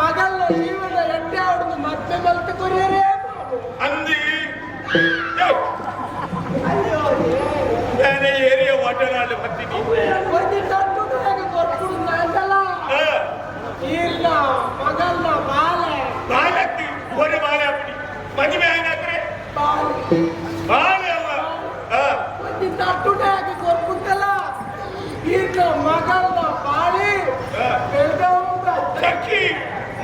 ಮಗಲ್ಲ ಜೀವನ ಎಟ್ಟೆ ಅವ್ರದ್ದು ಮತ್ತೆ ಮಲ್ಕ ಕೊರಿ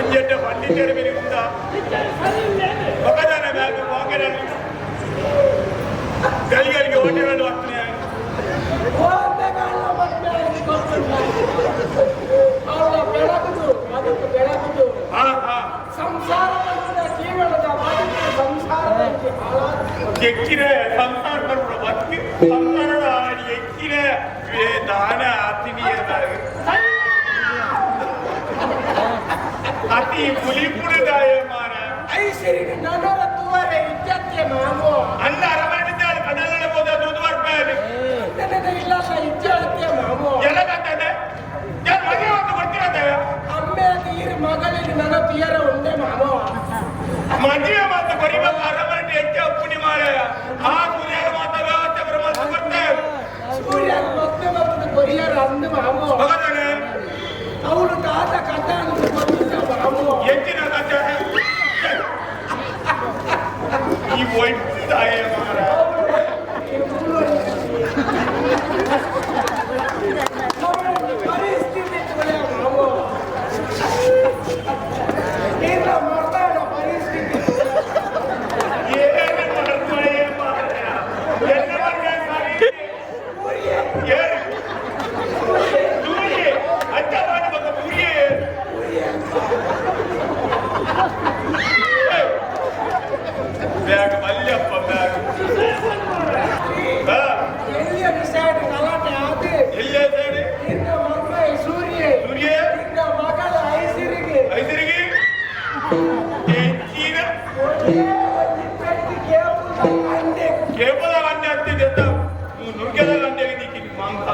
കുഞ്ഞിന്റെ പല്ലിന്റെ വിരുദ്ധ മകനാണ് ബാഗ് പോകലാണ് കളികൾക്ക് ഓട്ടിനോട് വർത്തനയാണ് ಎಕ್ಕಿನ ಸಂಸಾರ ಬರ್ಬಿಡ ಬದುಕಿ ಸಂಸಾರದ ಎಕ್ಕಿನ ದಾನ ಆತ್ಮೀಯದಾಗ ಅತಿ ಹುಲಿ ಪುಡಿದಾಯ ಮಾರ ಐಶ್ವರಿ ನನ್ನರ ತೂವರೆ ಇಜ್ಜತ್ತೆ ಮಾಮು ಅನ್ನ ಅರಮನಿದ್ದಾಳೆ ಕಡಲನ ಹೋದ ದೂದು ಬರ್ಬೇಡಿ ನನ್ನ ಇಲ್ಲ ಇಜ್ಜತ್ತೆ ಮಾಮು ಎಲ್ಲಗತ್ತದೆ ಯಾರು ಮನೆ ಒಂದು ಕೊಡ್ತಿರತ್ತೆ ಅಮ್ಮೆ ನೀರು ಮಗಳಿಗೆ ನನ್ನ ಪಿಯರ ಉಂಡೆ ಮಾಮು ಮದುವೆ ಮಾತು ಬರಿಬೇಕು ಅರಮನಿ ಹೆಚ್ಚು ಅಪ್ಪುನಿ ಮಾರ ಆ ಗುರಿಯ you waiting? I am. ಕೇವಲವನ್ನೇ ಹತ್ತಿದೆ ದುರ್ಗದಲ್ಲನ್ನೇ ನೀ ಮಂಗ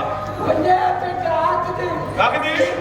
ಆಗದಿ